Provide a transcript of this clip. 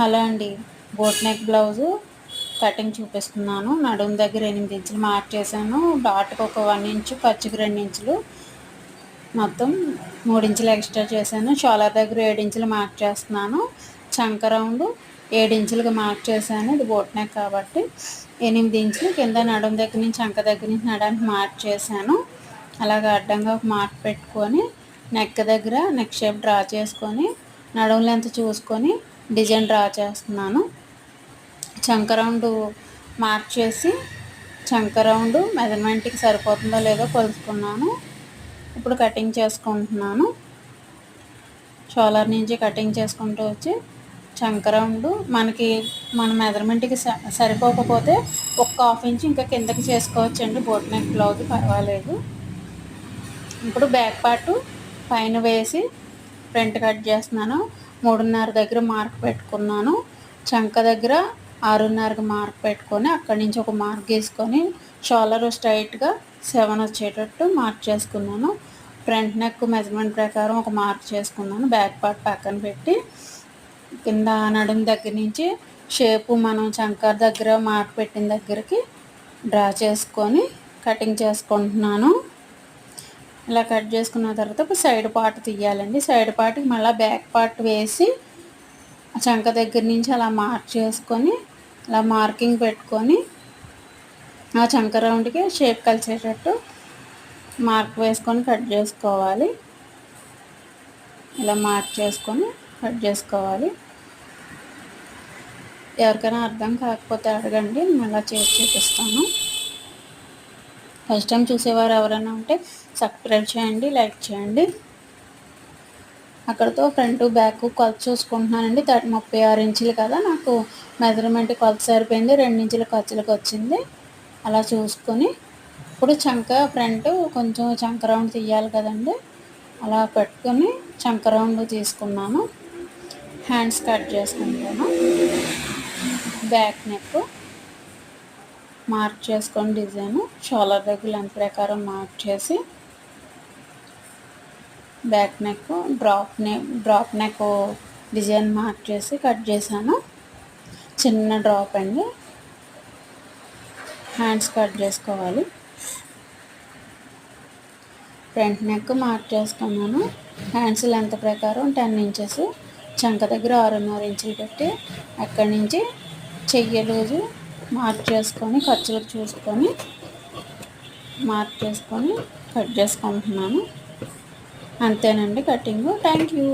Hello అండి. Boat neck blouse cutting చూపిస్తున్నాను. నడుము దగ్గర ఎనిమిది ఇంచులు మార్క్ చేశాను. డాట్కి ఒక వన్ ఇంచు పచ్చికి రెండు ఇంచులు. మొత్తం మూడు ఇంచులు ఎక్స్ట్రా చేశాను. షోలా దగ్గర ఏడు ఇంచులు మార్క్ చేస్తున్నాను. చంక రౌండ్ ఏడించులుగా మార్క్ చేశాను. ఇది బోట్ నెక్ కాబట్టి ఎనిమిది ఇంచులు కింద నడుము దగ్గర నుంచి చంక దగ్గర నుంచి నడానికి మార్క్ చేశాను. అలాగే అడ్డంగా ఒక మార్క్ పెట్టుకొని నెక్ దగ్గర నెక్ షేప్ డ్రా చేసుకొని నడుము లెంత్ చూసుకొని డిజైన్ డ్రా చేస్తున్నాను. చంక రౌండ్ మార్క్ చేసి చంక రౌండ్ మెజర్మెంట్కి సరిపోతుందో లేదో కొలుసుకున్నాను ఇప్పుడు కటింగ్ చేసుకుంటున్నాను. షోలర్ నుంచి కటింగ్ చేసుకుంటూ వచ్చి చంక రౌండ్ మనకి మన మెజర్మెంట్కి సరిపోకపోతే ఒక్క హాఫ్ ఇంచ్ ఇంకా కిందకి చేసుకోవచ్చు అండి బోట్ నెక్ బ్లౌజ్ పర్వాలేదు. ఇప్పుడు బ్యాక్ పార్ట్ పైన వేసి ఫ్రంట్ కట్ చేస్తున్నాను. మూడున్నర దగ్గర మార్క్ పెట్టుకున్నాను. చంక దగ్గర ఆరున్నరకు మార్క్ పెట్టుకొని అక్కడి నుంచి ఒక మార్క్ గీసుకొని షోలర్ స్ట్రైట్గా సెవెన్ వచ్చేటట్టు మార్క్ చేసుకున్నాను. ఫ్రంట్ నెక్ మెజర్మెంట్ ప్రకారం ఒక మార్క్ చేసుకున్నాను. బ్యాక్ పార్ట్ పక్కన పెట్టి కింద నడుము దగ్గర నుంచి షేపు మనం చంకర్ దగ్గర మార్క్ పెట్టిన దగ్గరికి డ్రా చేసుకొని కటింగ్ చేసుకుంటున్నాను. ఇలా కట్ చేసుకున్న తర్వాత ఒక సైడ్ పార్ట్ తీయాలండి. సైడ్ పార్ట్కి మళ్ళీ బ్యాక్ పార్ట్ వేసి చంక దగ్గర నుంచి అలా మార్క్ చేసుకొని అలా మార్కింగ్ పెట్టుకొని ఆ చంక రౌండ్కి షేప్ కలిసేటట్టు మార్క్ వేసుకొని కట్ చేసుకోవాలి. ఇలా మార్క్ చేసుకొని కట్ చేసుకోవాలి. ఎవరికైనా అర్థం కాకపోతే అడగండి. మళ్ళీ చేసి చూపిస్తాను. ఫస్ట్ టైం చూసేవారు ఎవరైనా ఉంటే సబ్స్క్రైబ్ చేయండి లైక్ చేయండి. అక్కడతో ఫ్రంట్ బ్యాక్ కొలత చూసుకుంటున్నానండి. థర్టీ ముప్పై ఆరు ఇంచులు కదా నాకు మెజర్మెంట్ కొలత సరిపోయింది. రెండు ఇంచుల ఖర్చులకు వచ్చింది. అలా చూసుకొని ఇప్పుడు చంక ఫ్రంట్ కొంచెం చంక రౌండ్ తీయాలి కదండి. అలా పెట్టుకొని చంక రౌండ్ తీసుకున్నాను. హ్యాండ్స్ కట్ చేసుకుంటాను బ్యాక్ నెక్ మార్క్ చేసుకొని డిజైన్ షోలర్ దగ్గర లెంత్ ప్రకారం మార్క్ చేసి back neck drop neck drop neck design mark చేసి కట్ చేశాను. చిన్న డ్రాప్ అండి. హ్యాండ్స్ కట్ చేసుకోవాలి. ఫ్రంట్ నెక్ మార్క్ చేసుకున్నాను. హ్యాండ్స్ లెంత్ ప్రకారం టెన్ ఇంచెస్. చంక దగ్గర ఆరున్నర ఇంచులు పెట్టి అక్కడి నుంచి చెయ్యి రోజు మార్క్ చేసుకొని ఖర్చులకు చూసుకొని మార్క్ చేసుకొని కట్ చేసుకుంటున్నాను. అంతేనండి కటింగ్. Thank you